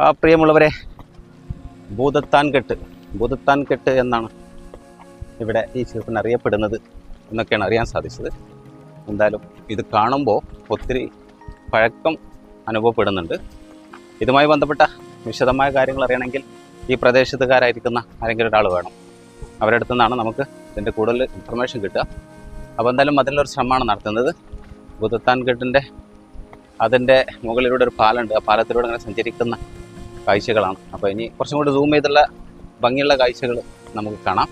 ആ പ്രിയമുള്ളവരെ ഭൂതത്താൻ കെട്ട് ഭൂതത്താൻ കെട്ട് എന്നാണ് ഇവിടെ ഈ ചെറുപ്പിന് അറിയപ്പെടുന്നത് എന്നൊക്കെയാണ് അറിയാൻ സാധിച്ചത്. എന്തായാലും ഇത് കാണുമ്പോൾ ഒത്തിരി പഴക്കം അനുഭവപ്പെടുന്നുണ്ട്. ഇതുമായി ബന്ധപ്പെട്ട വിശദമായ കാര്യങ്ങൾ അറിയണമെങ്കിൽ ഈ പ്രദേശത്തുകാരായിരിക്കുന്ന ആരെങ്കിലും ഒരാൾ വേണം. അവരുടെ അടുത്തു നിന്നാണ് നമുക്ക് ഇതിന്റെ കൂടുതൽ ഇൻഫർമേഷൻ കിട്ടുക. അപ്പോൾ എന്തായാലും അതിലൊരു ശ്രമമാണ് നടത്തുന്നത്. ഭൂതത്താൻ കെട്ടിന്റെ അതിന്റെ മുകളിലൂടെ ഒരു പാലമുണ്ട്. ആ പാലത്തിലൂടെ അങ്ങനെ സഞ്ചരിക്കുന്ന കാഴ്ചകളാണ്. അപ്പോൾ ഇനി കുറച്ചും കൂടി സൂം ചെയ്തുള്ള ഭംഗിയുള്ള കാഴ്ചകൾ നമുക്ക് കാണാം.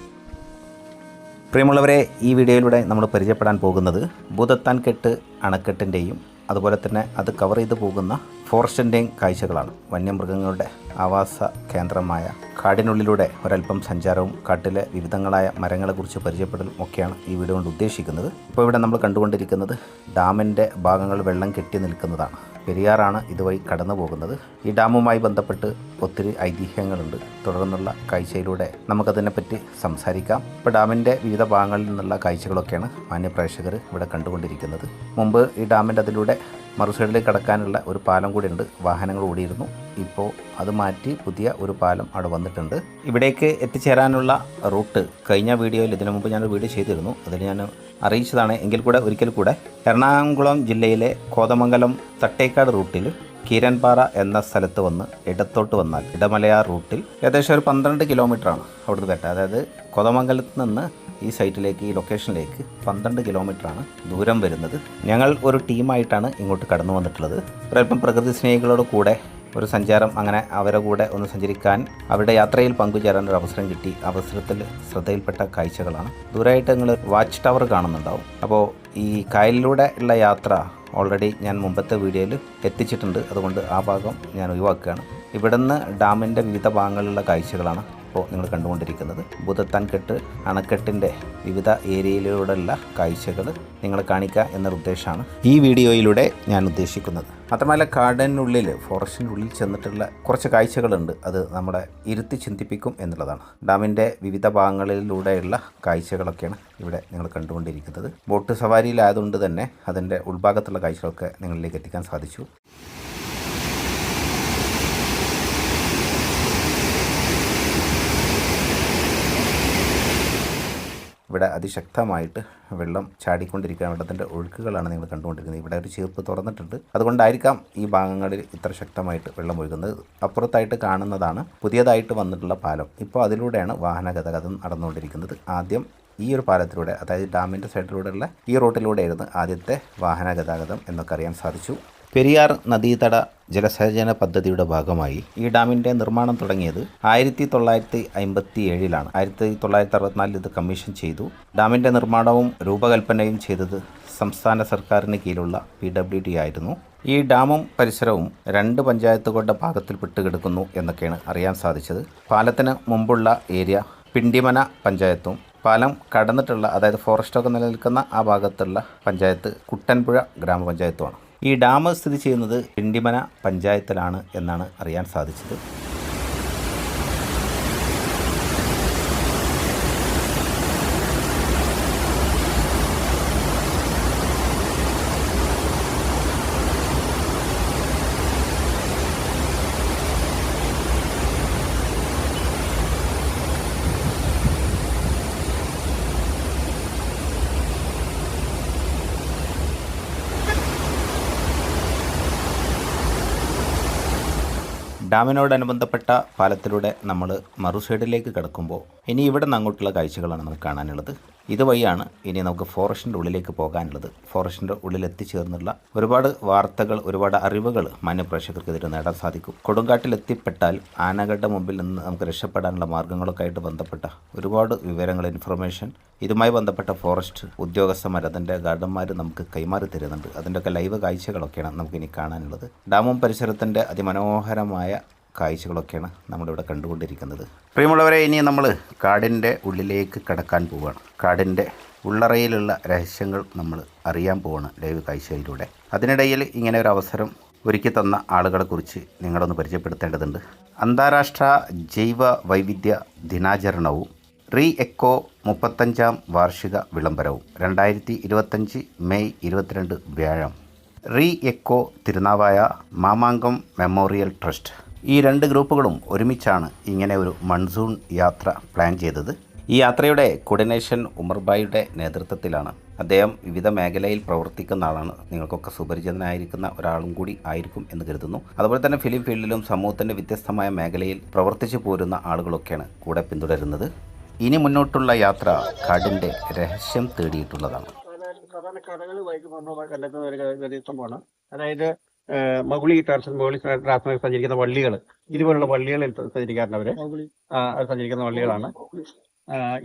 പ്രിയമുള്ളവരെ ഈ വീഡിയോയിലൂടെ നമ്മൾ പരിചയപ്പെടാൻ പോകുന്നത് ഭൂതത്താൻ കെട്ട് അണക്കെട്ടിന്റെയും അതുപോലെ തന്നെ അത് കവർ ചെയ്തു പോകുന്ന ഫോറസ്റ്റിന്റെയും കാഴ്ചകളാണ്. വന്യമൃഗങ്ങളുടെ ആവാസ കേന്ദ്രമായ കാടിനുള്ളിലൂടെ ഒരല്പം സഞ്ചാരവും കാട്ടിലെ വിവിധങ്ങളായ മരങ്ങളെക്കുറിച്ച് പരിചയപ്പെടലും ഒക്കെയാണ് ഈ വീഡിയോ കൊണ്ട് ഉദ്ദേശിക്കുന്നത്. ഇപ്പോൾ ഇവിടെ നമ്മൾ കണ്ടുകൊണ്ടിരിക്കുന്നത് ഡാമിന്റെ ഭാഗങ്ങൾ വെള്ളം കെട്ടി നിൽക്കുന്നതാണ്. പെരിയാറാണ് ഇതുവഴി കടന്നു പോകുന്നത്. ഈ ഡാമുമായി ബന്ധപ്പെട്ട് ഒത്തിരി ഐതിഹ്യങ്ങളുണ്ട്. തുടർന്നുള്ള കാഴ്ചയിലൂടെ നമുക്കതിനെപ്പറ്റി സംസാരിക്കാം. ഇപ്പോൾ ഡാമിന്റെ വിവിധ ഭാഗങ്ങളിൽ നിന്നുള്ള കാഴ്ചകളൊക്കെയാണ് മാന്യപ്രേക്ഷകർ ഇവിടെ കണ്ടുകൊണ്ടിരിക്കുന്നത്. മുമ്പ് ഈ ഡാമിന്റെ അതിലൂടെ മറുസൈഡിലേക്ക് കടക്കാനുള്ള ഒരു പാലം കൂടി ഉണ്ട് വാഹനങ്ങൾ ഓടിയിരുന്നു. ഇപ്പോൾ അത് മാറ്റി പുതിയ ഒരു പാലം അവിടെ വന്നിട്ടുണ്ട്. ഇവിടേക്ക് എത്തിച്ചേരാനുള്ള റൂട്ട് കഴിഞ്ഞ വീഡിയോയിൽ ഇതിനു മുമ്പ് ഞാനൊരു വീഡിയോ ചെയ്തിരുന്നു. അതിൽ ഞാൻ അറിയിച്ചതാണ്. എങ്കിൽ കൂടെ ഒരിക്കൽ കൂടെ എറണാകുളം ജില്ലയിലെ കോതമംഗലം തട്ടേക്കാട് റൂട്ടിൽ കീരൻപാറ എന്ന സ്ഥലത്ത് വന്ന് ഇടത്തോട്ട് വന്നാൽ ഇടമലയാർ റൂട്ടിൽ ഏകദേശം ഒരു പന്ത്രണ്ട് കിലോമീറ്ററാണ് അവിടുന്ന് കേട്ടത് അതായത് കോതമംഗലത്ത് നിന്ന് ഈ സൈറ്റിലേക്ക് ഈ ലൊക്കേഷനിലേക്ക് പന്ത്രണ്ട് കിലോമീറ്ററാണ് ദൂരം വരുന്നത്. ഞങ്ങൾ ഒരു ടീമായിട്ടാണ് ഇങ്ങോട്ട് കടന്നു വന്നിട്ടുള്ളത്. ഒരല്പം പ്രകൃതി സ്നേഹികളോട് കൂടെ ഒരു സഞ്ചാരം അങ്ങനെ അവരെ കൂടെ ഒന്ന് സഞ്ചരിക്കാൻ അവരുടെ യാത്രയിൽ പങ്കുചേരാൻ ഒരു അവസരം കിട്ടി. അവസരത്തിൽ ശ്രദ്ധയിൽപ്പെട്ട കാഴ്ചകളാണ്. ദൂരമായിട്ട് നിങ്ങൾ വാച്ച് ടവർ കാണുന്നുണ്ടാവും. അപ്പോൾ ഈ കായലിലൂടെ ഉള്ള യാത്ര ഓൾറെഡി ഞാൻ മുമ്പത്തെ വീഡിയോയിൽ എത്തിച്ചിട്ടുണ്ട്. അതുകൊണ്ട് ആ ഭാഗം ഞാൻ ഒഴിവാക്കുകയാണ്. ഇവിടുന്ന് ഡാമിന്റെ വിവിധ ഭാഗങ്ങളിലുള്ള കാഴ്ചകളാണ് ഇപ്പോൾ നിങ്ങൾ കണ്ടുകൊണ്ടിരിക്കുന്നത്. ഭൂതത്താൻകെട്ട് അണക്കെട്ടിന്റെ വിവിധ ഏരിയയിലൂടെയുള്ള കാഴ്ചകൾ നിങ്ങളെ കാണിക്കുക എന്ന ഉദ്ദേശമാണ് ഈ വീഡിയോയിലൂടെ ഞാൻ ഉദ്ദേശിക്കുന്നത്. മാത്രമല്ല കാടിനുള്ളിൽ ഫോറസ്റ്റിന്റെ ഉള്ളിൽ ചെന്നിട്ടുള്ള കുറച്ച് കാഴ്ചകളുണ്ട്. അത് നമ്മുടെ ഇരുത്തി ചിന്തിപ്പിക്കും എന്നുള്ളതാണ്. ഡാമിന്റെ വിവിധ ഭാഗങ്ങളിലൂടെയുള്ള കാഴ്ചകളൊക്കെയാണ് ഇവിടെ നിങ്ങൾ കണ്ടുകൊണ്ടിരിക്കുന്നത്. ബോട്ട് സവാരിയിലായതുകൊണ്ട് തന്നെ അതിന്റെ ഉൾഭാഗത്തുള്ള കാഴ്ചകളൊക്കെ നിങ്ങളിലേക്ക് എത്തിക്കാൻ സാധിച്ചു. ഇവിടെ അതിശക്തമായിട്ട് വെള്ളം ചാടിക്കൊണ്ടിരിക്കുകയാണ്. വെള്ളത്തിന്റെ ഒഴുക്കുകളാണ് നിങ്ങൾ കണ്ടുകൊണ്ടിരിക്കുന്നത്. ഇവിടെ ഒരു ചീർപ്പ് തുറന്നിട്ടുണ്ട്. അതുകൊണ്ടായിരിക്കാം ഈ ഭാഗങ്ങളിൽ ഇത്ര ശക്തമായിട്ട് വെള്ളം ഒഴുകുന്നത്. അപ്പുറത്തായിട്ട് കാണുന്നതാണ് പുതിയതായിട്ട് വന്നിട്ടുള്ള പാലം. ഇപ്പോൾ അതിലൂടെയാണ് വാഹന ഗതാഗതം നടന്നുകൊണ്ടിരിക്കുന്നത്. ആദ്യം ഈ ഒരു പാലത്തിലൂടെ അതായത് ഡാമിന്റെ സൈഡിലൂടെയുള്ള ഈ റോട്ടിലൂടെയായിരുന്നു ആദ്യത്തെ വാഹന ഗതാഗതം എന്നൊക്കെ അറിയാൻ സാധിച്ചു. പെരിയാർ നദീതട ജലസേചന പദ്ധതിയുടെ ഭാഗമായി ഈ ഡാമിന്റെ നിർമ്മാണം തുടങ്ങിയത് ആയിരത്തി തൊള്ളായിരത്തി അമ്പത്തി ഏഴിലാണ് ആയിരത്തി തൊള്ളായിരത്തി അറുപത്തിനാലിൽ ഇത് കമ്മീഷൻ ചെയ്തു. ഡാമിന്റെ നിർമ്മാണവും രൂപകൽപ്പനയും ചെയ്തത് സംസ്ഥാന സർക്കാരിന് കീഴിലുള്ള പി ഡബ്ല്യു ഡി ആയിരുന്നു. ഈ ഡാമും പരിസരവും രണ്ട് പഞ്ചായത്തുകളുടെ ഭാഗത്തിൽ പെട്ടുകിടക്കുന്നു എന്നൊക്കെയാണ് അറിയാൻ സാധിച്ചത്. പാലത്തിന് മുമ്പുള്ള ഏരിയ പിണ്ടിമന പഞ്ചായത്തും പാലം കടന്നിട്ടുള്ള അതായത് ഫോറസ്റ്റൊക്കെ നിലനിൽക്കുന്ന ആ ഭാഗത്തുള്ള പഞ്ചായത്ത് കുട്ടൻപുഴ ഗ്രാമപഞ്ചായത്തുമാണ്. ഈ ഡാം സ്ഥിതി ചെയ്യുന്നത് പിണ്ടിമന പഞ്ചായത്തിലാണ് എന്നാണ് അറിയാൻ സാധിച്ചത്. ഡാമിനോടനുബന്ധപ്പെട്ട പാലത്തിലൂടെ നമ്മൾ മറു സൈഡിലേക്ക് കിടക്കുമ്പോൾ ഇനി ഇവിടെ നിന്ന് അങ്ങോട്ടുള്ള കാഴ്ചകളാണ് നമുക്ക് കാണാനുള്ളത്. ഇതുവഴിയാണ് ഇനി നമുക്ക് ഫോറസ്റ്റിന്റെ ഉള്ളിലേക്ക് പോകാനുള്ളത്. ഫോറസ്റ്റിന്റെ ഉള്ളിൽ എത്തിച്ചേർന്നുള്ള ഒരുപാട് വാർത്തകൾ ഒരുപാട് അറിവുകൾ മാന്യപ്രേക്ഷകർക്ക് ഇതിൽ നേടാൻ സാധിക്കും. കൊടുങ്കാട്ടിൽ എത്തിപ്പെട്ടാൽ ആനകളുടെ മുമ്പിൽ നിന്ന് നമുക്ക് രക്ഷപ്പെടാനുള്ള മാർഗങ്ങളൊക്കെ ആയിട്ട് ബന്ധപ്പെട്ട ഒരുപാട് വിവരങ്ങൾ ഇൻഫർമേഷൻ ഇതുമായി ബന്ധപ്പെട്ട ഫോറസ്റ്റ് ഉദ്യോഗസ്ഥന്മാർ അതിന്റെ ഗാർഡന്മാർ നമുക്ക് കൈമാറി തരുന്നുണ്ട്. അതിന്റെയൊക്കെ ലൈവ് കാഴ്ചകളൊക്കെയാണ് നമുക്കിനി കാണാനുള്ളത്. ഡാമും പരിസരത്തിന്റെ അതിമനോഹരമായ കാഴ്ചകളൊക്കെയാണ് നമ്മളിവിടെ കണ്ടുകൊണ്ടിരിക്കുന്നത്. പ്രിയമുള്ളവരെ ഇനി നമ്മൾ കാടിന്റെ ഉള്ളിലേക്ക് കടക്കാൻ പോവുകയാണ്. കാടിന്റെ ഉള്ളറയിലുള്ള രഹസ്യങ്ങൾ നമ്മൾ അറിയാൻ പോവാണ് ലൈവ് കാഴ്ചയിലൂടെ. അതിനിടയിൽ ഇങ്ങനെ ഒരു അവസരം ഒരുക്കി തന്ന ആളുകളെക്കുറിച്ച് നിങ്ങളൊന്ന് പരിചയപ്പെടുത്തേണ്ടതുണ്ട്. അന്താരാഷ്ട്ര ജൈവ വൈവിധ്യ ദിനാചരണവും റീ എക്കോ മുപ്പത്തഞ്ചാം വാർഷിക വിളംബരവും രണ്ടായിരത്തി ഇരുപത്തഞ്ച് മെയ് ഇരുപത്തിരണ്ട് വ്യാഴം. Re echo Thirunavaya Mamankam memorial trust ഈ രണ്ട് ഗ്രൂപ്പുകളും ഒരുമിച്ചാണ് ഇങ്ങനെ ഒരു മൺസൂൺ യാത്ര പ്ലാൻ ചെയ്തത്. ഈ യാത്രയുടെ കോർഡിനേഷൻ ഉമർബായിയുടെ നേതൃത്വത്തിലാണ്. അദ്ദേഹം വിവിധ മേഖലയിൽ പ്രവർത്തിക്കുന്ന ആളാണ്. നിങ്ങൾക്കൊക്കെ സുപരിചിതനായിരിക്കുന്ന ഒരാളും കൂടി ആയിരിക്കും എന്ന് കരുതുന്നു. അതുപോലെ തന്നെ ഫിലിം ഫീൽഡിലും സമൂഹത്തിന്റെ വ്യത്യസ്തമായ മേഖലയിൽ പ്രവർത്തിച്ചു പോരുന്ന ആളുകളൊക്കെയാണ് കൂടെ പിന്തുടരുന്നത്. ഇനി മുന്നോട്ടുള്ള യാത്ര കാടിന്റെ രഹസ്യം തേടിയിട്ടുള്ളതാണ്. അതായത് മൗളി ടെറസിൽ മൗളി ടാർസൻ സഞ്ചരിക്കുന്ന വള്ളികൾ ഇതുപോലുള്ള വള്ളികളിൽ സഞ്ചരിക്കാറുണ്ട് അവർ സഞ്ചരിക്കുന്ന വള്ളികളാണ്.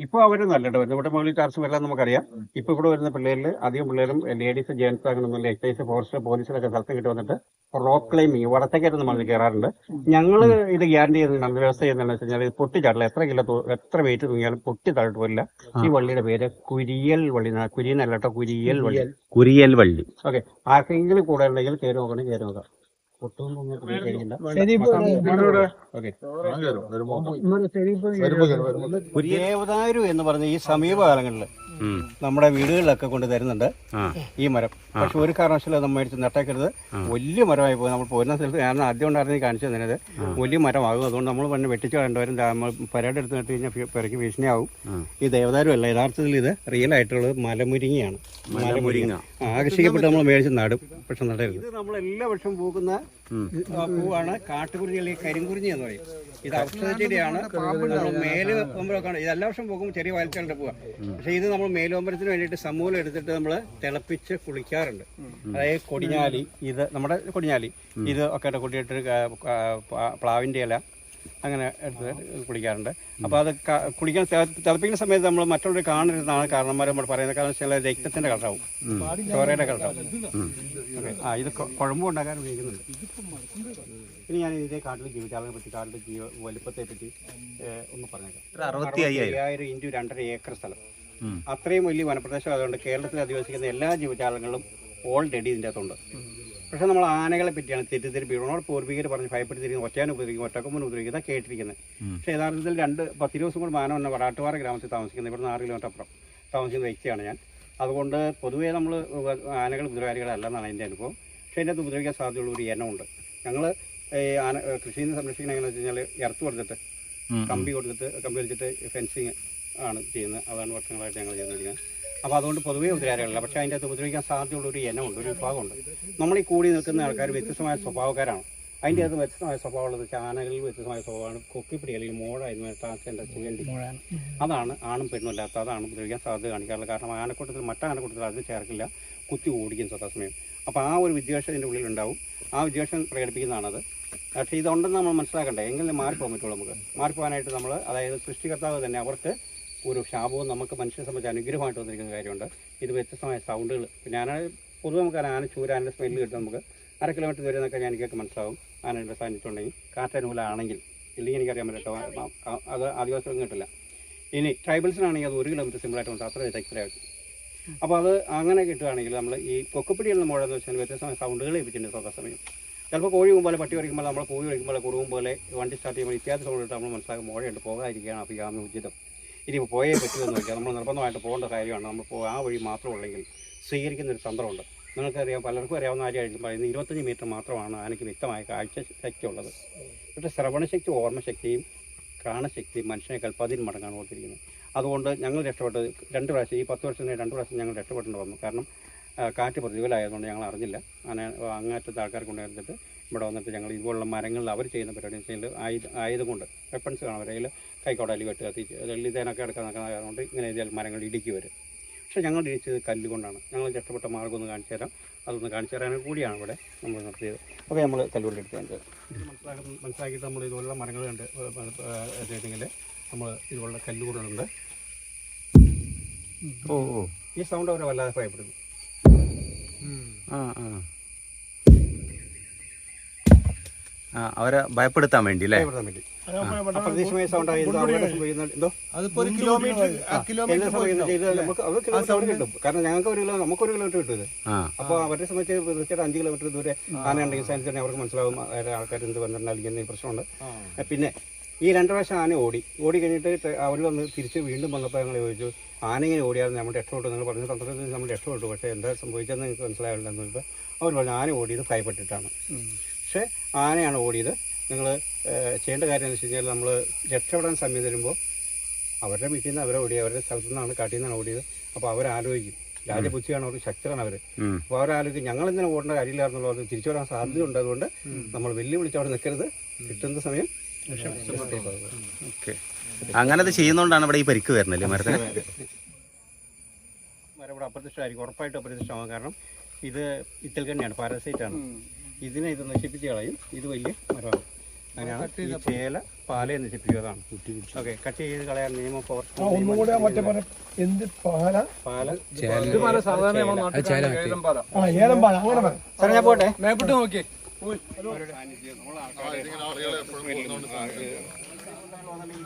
ഇപ്പോൾ അവർ നല്ലത്. വരുന്നത് മുകളിൽ ചാർജ് വരാൻ നമുക്കറിയാം. ഇപ്പൊ ഇവിടെ വരുന്ന പിള്ളേരിൽ അധികം പിള്ളേരും ലേഡീസ് ജെന്റ്സ് അങ്ങനെയൊന്നുമില്ല എക്സൈസ് ഫോറസ്റ്റ് പോലീസിലൊക്കെ സ്ഥലത്ത് കിട്ടി വന്നിട്ട് റോക്ക് ക്ലൈമ്പിങ് വടത്തേക്കായിട്ട് നമ്മൾ കയറാറുണ്ട്. ഞങ്ങൾ ഇത് ഗ്യാരണ്ടി ചെയ്യുന്നുണ്ട്. വ്യവസ്ഥ ചെയ്യുന്നതെന്ന് വെച്ച് കഴിഞ്ഞാൽ ഇത് പൊട്ടി ചാടില്ല. എത്ര കിലോ എത്ര വെയിറ്റ് തൂങ്ങിയാലും പൊട്ടി താഴോട്ട് പോലില്ല ഈ വള്ളിയുടെ പേര് കുരിയൽ വള്ളി. കുരിയനല്ല കേട്ടോ കുരിയൽ വള്ളി. കുരിയൽ വള്ളി. ഓക്കെ. ആർക്കെങ്കിലും കൂടെ ഉണ്ടെങ്കിൽ കയറി നോക്കണം കയറി നോക്കാം. ദേവദാരു എന്ന് പറഞ്ഞ ഈ സമീപകാലങ്ങളിൽ ഉം. നമ്മുടെ വീടുകളിലൊക്കെ കൊണ്ട് തരുന്നുണ്ട് ഈ മരം. പക്ഷെ ഒരു കാരണവശാലും നമ്മൾ മേടിച്ച് നട്ടേക്കരുത്. വലിയ മരമായി പോകും. നമ്മൾ പോരുന്ന സ്ഥലത്ത് ഞാൻ ആദ്യം ഉണ്ടായിരുന്നു കാണിച്ചു തന്നത് വലിയ മരമാകും. അതുകൊണ്ട് നമ്മൾ പിന്നെ വെട്ടിച്ച് കണ്ടുവരും നമ്മൾ പരേഡ് എടുത്ത് നട്ട് കഴിഞ്ഞാൽ പിറക്കി ഭീഷണിയാവും. ഈ ദേവദാരു അല്ല യഥാർത്ഥത്തിൽ ഇത് റിയൽ ആയിട്ടുള്ള മലമുരിങ്ങയാണ്. മലമുരിങ്ങ. ആകർഷിക്കപ്പെട്ട് നമ്മൾ മേടിച്ച് നടും പക്ഷെ നടരുത്. ഇത് നമ്മൾ എല്ലാ വർഷവും പൂക്കുന്ന പൂവാണ്. കാട്ടുകുറിഞ്ഞി അല്ലെങ്കിൽ കരിങ്കുറിഞ്ഞി എന്ന് പറയും. ഇത് ഔഷധച്ചെടിയാണ് നമ്മൾ മേലുവമ്പലൊക്കെ ഇത് എല്ലാ വർഷം പോകുമ്പോൾ ചെറിയ വയൽച്ചകളുടെ പോവാ. പക്ഷെ ഇത് നമ്മൾ മേലുവമ്പലത്തിന് വേണ്ടിയിട്ട് സമൂലം എടുത്തിട്ട് നമ്മൾ തിളപ്പിച്ച് കുളിക്കാറുണ്ട്. അതായത് കൊടിഞ്ഞാലി ഇത് നമ്മുടെ കൊടിഞ്ഞാലി ഇത് ഒക്കെ കൂട്ടിയിട്ട് പ്ലാവിന്റെ ഇല അങ്ങനെ എടുത്ത് കുളിക്കാറുണ്ട്. അപ്പോൾ അത് കുളിക്കാൻ തിളപ്പിക്കുന്ന സമയത്ത് നമ്മൾ മറ്റുള്ളവർ കാണരുതെന്നാണ് കാരണന്മാർ നമ്മൾ പറയുന്നത്. കാരണം വെച്ചാൽ രക്തത്തിന്റെ കളറാവും ചോരയുടെ കളറാവും ആ ഇത് കുഴമ്പുണ്ടാക്കാൻ കുഴമ്പ് ഉണ്ടാക്കാൻ ഉപയോഗിക്കുന്നുണ്ട്. ഇനി ഞാൻ ഇതേ കാട്ടിലെ ജീവിതാളെ പറ്റി കാട്ടിലെ ജീവ വലുപ്പത്തെ പറ്റി ഒന്ന് പറഞ്ഞേക്കാം. അറുപത്തി അയ്യായിരം അയ്യായിരം ഇന്റു രണ്ടര ഏക്കർ സ്ഥലം. അത്രയും വലിയ വനപ്രദേശം അതുകൊണ്ട് കേരളത്തിൽ അധിവസിക്കുന്ന എല്ലാ ജീവജാലങ്ങളും ഓൾറെഡി ഇതിന്റെ അകത്തുണ്ട്. പക്ഷേ നമ്മൾ ആനകളെ പറ്റിയാണ് തെറ്റിദ്ധരിപ്പ് നമ്മുടെ പൂർവികർ പറഞ്ഞ് ഭയപ്പെടുത്തിരിക്കുന്നത് ഒറ്റയാൻ ഉപദ്രവിക്കും ഒറ്റക്കൊമ്പൻ ഉപദ്രവിക്കുന്ന കേട്ടിരിക്കുന്നത്. പക്ഷേ യഥാർത്ഥത്തിൽ രണ്ട് പത്ത് ദിവസം കൂടി മാനം എന്ന വടാട്ടുപാറ ഗ്രാമത്തിൽ താമസിക്കുന്നത് ഇവിടുന്ന് ആറ് കിലോമീറ്റർ അപ്പുറം താമസിക്കുന്ന വ്യക്തിയാണ് ഞാൻ. അതുകൊണ്ട് പൊതുവേ നമ്മൾ ആനകൾ ഉപദ്രവകാരികളല്ലെന്നാണ് എന്റെ അനുഭവം. പക്ഷേ അതിനകത്ത് ഉപദ്രവിക്കാൻ സാധ്യതയുള്ള ഒരു എണ്ണമുണ്ട് ഞങ്ങൾ ഈ ആന കൃഷിയിൽ നിന്ന് സംരക്ഷിക്കണം എങ്ങനെയാണെന്ന് വെച്ച് കഴിഞ്ഞാൽ ഇറത്ത് കൊടുത്തിട്ട് കമ്പി കൊടുത്തിട്ട് കമ്പി വലിച്ചിട്ട് ഫെൻസിങ് ആണ് ചെയ്യുന്നത്. അതാണ് വർഷങ്ങളായിട്ട് ഞങ്ങൾ ചെയ്തുകൊണ്ടിരിക്കുന്നത് അപ്പോൾ അതുകൊണ്ട് പൊതുവേ ഉപദ്രവകാരികളല്ല പക്ഷേ അതിന്റെ അകത്ത് ഉപദ്രവിക്കാൻ സാധ്യതയുള്ള ഒരു ഇനമുണ്ട് ഒരു വിഭാഗമുണ്ട്. നമ്മൾ ഈ കൂടി നിൽക്കുന്ന ആൾക്കാർ വ്യത്യസ്തമായ സ്വഭാവക്കാരാണ്. അതിന്റെ അകത്ത് വ്യത്യസ്തമായ സ്വഭാവമുള്ളത് ചാനകളിൽ ആനകളിൽ വ്യത്യസ്തമായ സ്വഭാവമാണ്. കൊക്കിപ്പിടി അല്ലെങ്കിൽ മോഴ എന്ന് ട്രാൻസ്ജെൻഡർ ചുവണ്ടി അതാണ് ആണും പെണ്ണും ഇല്ലാത്ത അതാണ് ഉപദ്രവിക്കാൻ സാധ്യത കാണിക്കാറുള്ളത്. കാരണം ആനക്കൂട്ടത്തിൽ മറ്റു ആനക്കൂട്ടത്തിൽ അത് ചേർക്കില്ല. കുത്തി ഓടിക്കും സദാസമയം അപ്പോൾ ആ ഒരു വിദ്വേഷം ഇതിന്റെ ഉള്ളിലുണ്ടാവും. ആ വിദ്വേഷം പ്രകടിപ്പിക്കുന്നതാണത്. പക്ഷേ ഇതുണ്ടെന്ന് നമ്മൾ മനസ്സിലാക്കണ്ടേ? എങ്കിലും മാറിപ്പോകാൻ പറ്റുള്ളൂ നമുക്ക്. മാറിപ്പോകാനായിട്ട് നമ്മൾ അതായത് സൃഷ്ടികർത്താവ് തന്നെ അവർക്ക് ഒരു ശാപവും നമുക്ക് മനുഷ്യനെ സംബന്ധിച്ച് അനുഗ്രഹമായിട്ട് വന്നിരിക്കുന്ന കാര്യമുണ്ട്. ഇത് വ്യത്യസ്തമായ സൗണ്ടുകൾ പിന്നെ ആന പൊതുവെ നമുക്ക് ആന ചൂര ആനയുടെ സ്മെല്ല് കിട്ടും നമുക്ക്. അര കിലോമീറ്റർ ദൂരെ നിന്നൊക്കെ ഞാൻ എനിക്കൊക്കെ മനസ്സിലാവും. ആനയുടെ സാന്നിധ്യമുണ്ടെങ്കിൽ കാറ്റനുകൂലമാണെങ്കിൽ ഇല്ലെങ്കിൽ എനിക്കറിയാൻ പറ്റട്ടോ അത് ആദിവാസികൾക്കും കിട്ടില്ല. ഇനി ട്രൈബൽസിനാണെങ്കിൽ അത് ഒരു കിലോമീറ്റർ സിമ്പിളായിട്ട് ഉണ്ട് അത്ര എക്സ്ട്രായിട്ട് അപ്പോൾ അത് അങ്ങനെ കിട്ടുകയാണെങ്കിൽ നമ്മൾ ഈ കൊക്കപ്പിടിയുള്ള മുഴ എന്ന് വെച്ചാൽ വ്യത്യസ്തമായ സൗണ്ടുകൾ ലഭിച്ചിട്ടുണ്ട് സദാസമയം ചിലപ്പോൾ കോഴി പോകുമ്പോൾ പട്ടി വരയ്ക്കുമ്പോൾ നമ്മൾ കോഴി വരയ്ക്കുമ്പോൾ കുറുവും പോലെ വണ്ടി സ്റ്റാർട്ട് ചെയ്യുമ്പോൾ ഇത്യാദി സൗണ്ട് ഇട്ട് നമ്മൾ മനസ്സിലാക്കും മോഴയുണ്ട് പോകാതിരിക്കുകയാണ് അഭികാമ്യ ഉചിതം. ഇനി പോയേ പറ്റുമെന്ന് വെച്ചാൽ നമ്മൾ നിർബന്ധമായിട്ട് പോകേണ്ട കാര്യമാണ്. നമ്മൾ പോ ആ വഴി മാത്രമുള്ളെങ്കിൽ സ്വീകരിക്കുന്ന ഒരു തന്ത്രമുണ്ട്. നിങ്ങൾക്കറിയാം പലർക്കും അറിയാവുന്ന കാര്യമായിരിക്കും. പറയുന്നത് ഇരുപത്തഞ്ച് മീറ്റർ മാത്രമാണ് ആനയ്ക്ക് വ്യക്തമായ കാഴ്ച ശക്തി ഉള്ളത് പക്ഷേ ശ്രവണശക്തി ഓർമ്മശക്തിയും കാണശക്തിയും മനുഷ്യനേക്കാൾ പതിന് മടങ്ങാണ് കൊടുത്തിരിക്കുന്നത്. അതുകൊണ്ട് ഞങ്ങൾ രക്ഷപ്പെട്ടത് രണ്ട് പ്രാവശ്യം ഈ പത്ത് വർഷത്തിന് രണ്ട് പ്രാവശ്യം ഞങ്ങൾ രക്ഷപ്പെടേണ്ടി വന്നു. കാരണം കാറ്റ് പ്രതികൂലമായതുകൊണ്ട് ഞങ്ങൾ അറിഞ്ഞില്ല അങ്ങനെ അങ്ങേറ്റത്തെ ആൾക്കാർ കൊണ്ടുവന്നിട്ട് ഇവിടെ വന്നിട്ട് ഞങ്ങൾ ഇതുപോലുള്ള മരങ്ങളിൽ അവർ ചെയ്യുന്ന പരിപാടി വെച്ചാൽ ആയുധ ആയുധം വെപ്പൺസ് കാണാം അവരെ കൈക്കോടാലി വെട്ട് കത്തിച്ച് ലളിതേനൊക്കെ എടുക്കാൻ ഇങ്ങനെ ചെയ്താൽ മരങ്ങൾ ഇടുക്കി വരും. പക്ഷേ ഞങ്ങൾ ഇടിച്ചത് കല്ലുകൊണ്ടാണ് ഞങ്ങൾ രക്ഷപ്പെട്ട മാർഗം ഒന്ന് കാണിച്ചു തരാം. അതൊന്ന് കാണിച്ചു തരാനും കൂടിയാണ് ഇവിടെ നമ്മൾ നടത്തിയത് അപ്പോൾ നമ്മൾ കല്ലുകൊണ്ട് എടുത്തത് മനസ്സിലാക്കി മനസ്സിലാക്കിയിട്ട് നമ്മൾ ഇതുപോലുള്ള മരങ്ങൾ കണ്ട് ചെയ്തെങ്കിൽ നമ്മൾ ഇതുപോലുള്ള കല്ലുകൊണ്ടുണ്ട് ഓ ഈ സൗണ്ട് അവരെ വല്ലാതെ ഭയപ്പെടുന്നു. ആ ആ. ആ അവരെ ഭയപ്പെടുത്താൻ വേണ്ടി അല്ലേ? ഭയപ്പെടുത്താൻ വേണ്ടി. അപ്രതീക്ഷിതമായ സൗണ്ട് എന്തോ? നമുക്ക് കിട്ടും. കാരണം ഞങ്ങൾക്ക് ഒരു കിലോ കിലോമീറ്റർ കിട്ടും ഇത്. ആ. അപ്പോൾ അവരെ സംബന്ധിച്ച് തീർച്ചയായിട്ടും അഞ്ച് കിലോമീറ്റർ ദൂരെ ആന ഉണ്ടെങ്കിൽ സയൻസ് അവർക്ക് മനസ്സിലാവും ആൾക്കാർ എന്ത് പറഞ്ഞിട്ടുണ്ടെങ്കിൽ ഇങ്ങനെ പ്രശ്നമുണ്ട്. പിന്നെ ഈ രണ്ട് പ്രാവശ്യം ആന ഓടി. ഓടി കഴിഞ്ഞിട്ട് അവർ വന്ന് തിരിച്ച് വീണ്ടും വന്നപ്പോൾ ഞങ്ങൾ ചോദിച്ചു ആന ഇങ്ങനെ ഓടിയാൽ നമ്മൾ രക്ഷപ്പെട്ടു നിങ്ങൾ പറഞ്ഞ തന്ത്രത്തിൽ നമ്മൾ രക്ഷപ്പെട്ടു പക്ഷേ എന്താ സംഭവിച്ചതെന്ന് നിങ്ങൾക്ക് മനസ്സിലാവില്ല എന്ന് പറഞ്ഞപ്പോൾ അവർ പറഞ്ഞു ആന ഓടിയത് ഭയപ്പെട്ടിട്ടാണ്. പക്ഷേ ആനയാണ് ഓടിയത്. നിങ്ങൾ ചെയ്യേണ്ട കാര്യം എന്ന് വെച്ച് കഴിഞ്ഞാൽ നമ്മൾ രക്ഷപ്പെടാൻ സമയം തരുമ്പോൾ അവരുടെ വീട്ടിൽ നിന്ന് അവരെ ഓടിയത് അവരുടെ സ്ഥലത്തു നിന്നാണ് കാട്ടിൽ നിന്നാണ് ഓടിയത്. അപ്പോൾ അവരാലോചിക്കും രാജപുച്ചിയാണ് അവർ ശക്തരാണ് അവർ അപ്പോൾ അവരാലോചിക്കും ഞങ്ങൾ ഇങ്ങനെ ഓടേണ്ട അത് തിരിച്ചു വരാൻ സാധ്യതയുണ്ട് അതുകൊണ്ട് നമ്മൾ വെല്ലുവിളിച്ച് അവിടെ നിൽക്കരുത്. കിട്ടുന്ന സമയം ഓക്കെ അങ്ങനെ അത് ചെയ്യുന്നോണ്ടാണ് ഇവിടെ ഈ പരിക്ക് വരുന്നില്ലേ മരത്തിന് മരം ഇവിടെ അപ്രത്യക്ഷമായിരിക്കും. ഉറപ്പായിട്ടും അപ്രത്യക്ഷമാകും. കാരണം ഇത് ഇത്തൽ തന്നെയാണ് ആണ്. ഇതിനെ ഇത് നശിപ്പിച്ച് കളയും. ഇത് വലിയ മരമാണ്. അങ്ങനെയാണ് ചേല പാലയെ നശിപ്പിക്കുന്നതാണ്. ഓക്കെ കട്ട് ചെയ്ത് കളയാൻ നിയമം പോട്ടെ ഞാൻ പോട്ടെ.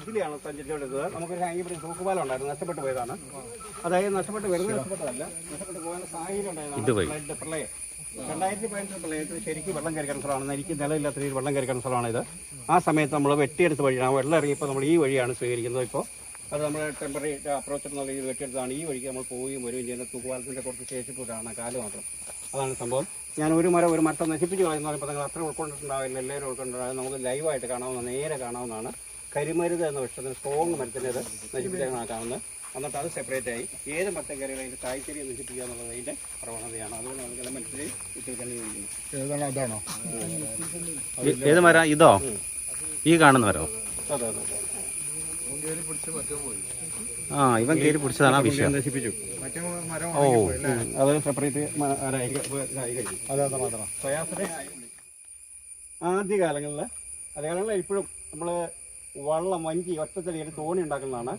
ഇതിലാണ് സഞ്ചരിച്ചുകൊണ്ടിരുന്നത് നമുക്കൊരു ഹാങ്ങി പിടിച്ച് തൂക്കുപാലം ഉണ്ടായിരുന്നു നഷ്ടപ്പെട്ടു പോയതാണ്. അതായത് നഷ്ടപ്പെട്ട് വരുന്നത് നഷ്ടപ്പെട്ടതല്ല. നഷ്ടപ്പെട്ട് പോകാൻ സാഹചര്യം. ഉണ്ടായതാണ് പ്രളയം. രണ്ടായിരത്തി പതിനെട്ട് പ്രളയത്തിൽ ശരിക്കും വെള്ളം കയറിക്കുന്ന സ്ഥലമാണ്. എനിക്ക് നിലയില്ലാത്ത രീതിയിൽ വെള്ളം സ്ഥലമാണ് ഇത് ആ സമയത്ത് നമ്മൾ വെട്ടിയെടുത്ത വഴിയാണ്. വെള്ളം ഇറങ്ങിയപ്പോൾ നമ്മൾ ഈ വഴിയാണ് സ്വീകരിക്കുന്നത് ഇപ്പോൾ. അത് നമ്മുടെ ടെമ്പററി അപ്രോച്ച് എന്നുള്ള രീതിയിൽ വെട്ടിയെടുത്താണ് ഈ വഴിക്ക് നമ്മൾ പോവുകയും വരികയും ചെയ്യുന്ന തൂക്കുപാലത്തിന്റെ കുറച്ച് ശേഷിപ്പിട്ടാണ് കാൽ മാത്രം. അതാണ് സംഭവം. ഞാൻ ഒരു മരം ഒരു മരത്തെ നശിപ്പിച്ച് കളയുന്ന പറയുമ്പോൾ നിങ്ങൾ അത്ര ഉൾക്കൊണ്ടിട്ടുണ്ടാവില്ല എല്ലാവരും ഉൾക്കൊണ്ടിട്ടുണ്ടാവില്ല. നമുക്ക് ലൈവായിട്ട് കാണാവുന്ന നേരെ കാണാവുന്നതാണ് കരിമരുത് എന്ന വിഷയത്തിന് സ്ട്രോങ് മരത്തിന്റെ ഇത് നശിപ്പിച്ചാണ് കാണുന്നത് എന്നിട്ട് അത് സെപ്പറേറ്റ് ആയി ഏത് മരത്തെ കയറിയാലും അതിന്റെ കായ്ച്ചെടി നശിപ്പിക്കുക എന്നുള്ളത് അതിന്റെ പ്രവണതയാണ്. അതുകൊണ്ട് നമുക്ക് മനസ്സിൽ ചോദിക്കുന്നു അതാണോ? ഏത് മരം? ഇതോ? ഈ കാണുന്ന മരം അതെ അതെ അതെ. ആ ഇവൻ കയറി പിടിച്ചതാണ് ആ വിഷയം. നശിപ്പിച്ചു. ഓ അത് സെപ്പറേറ്റ് ആദ്യ കാലങ്ങളിൽ അതെ അതെ മാത്രം. പ്രയാസത്തെ ആദ്യ കാലങ്ങളിൽ ആദ്യകാലങ്ങളിൽ ഇപ്പോഴും നമ്മൾ വള്ളം വഞ്ചി ഒറ്റത്തടിയിൽ തോണി ഉണ്ടാക്കുന്നതാണ്.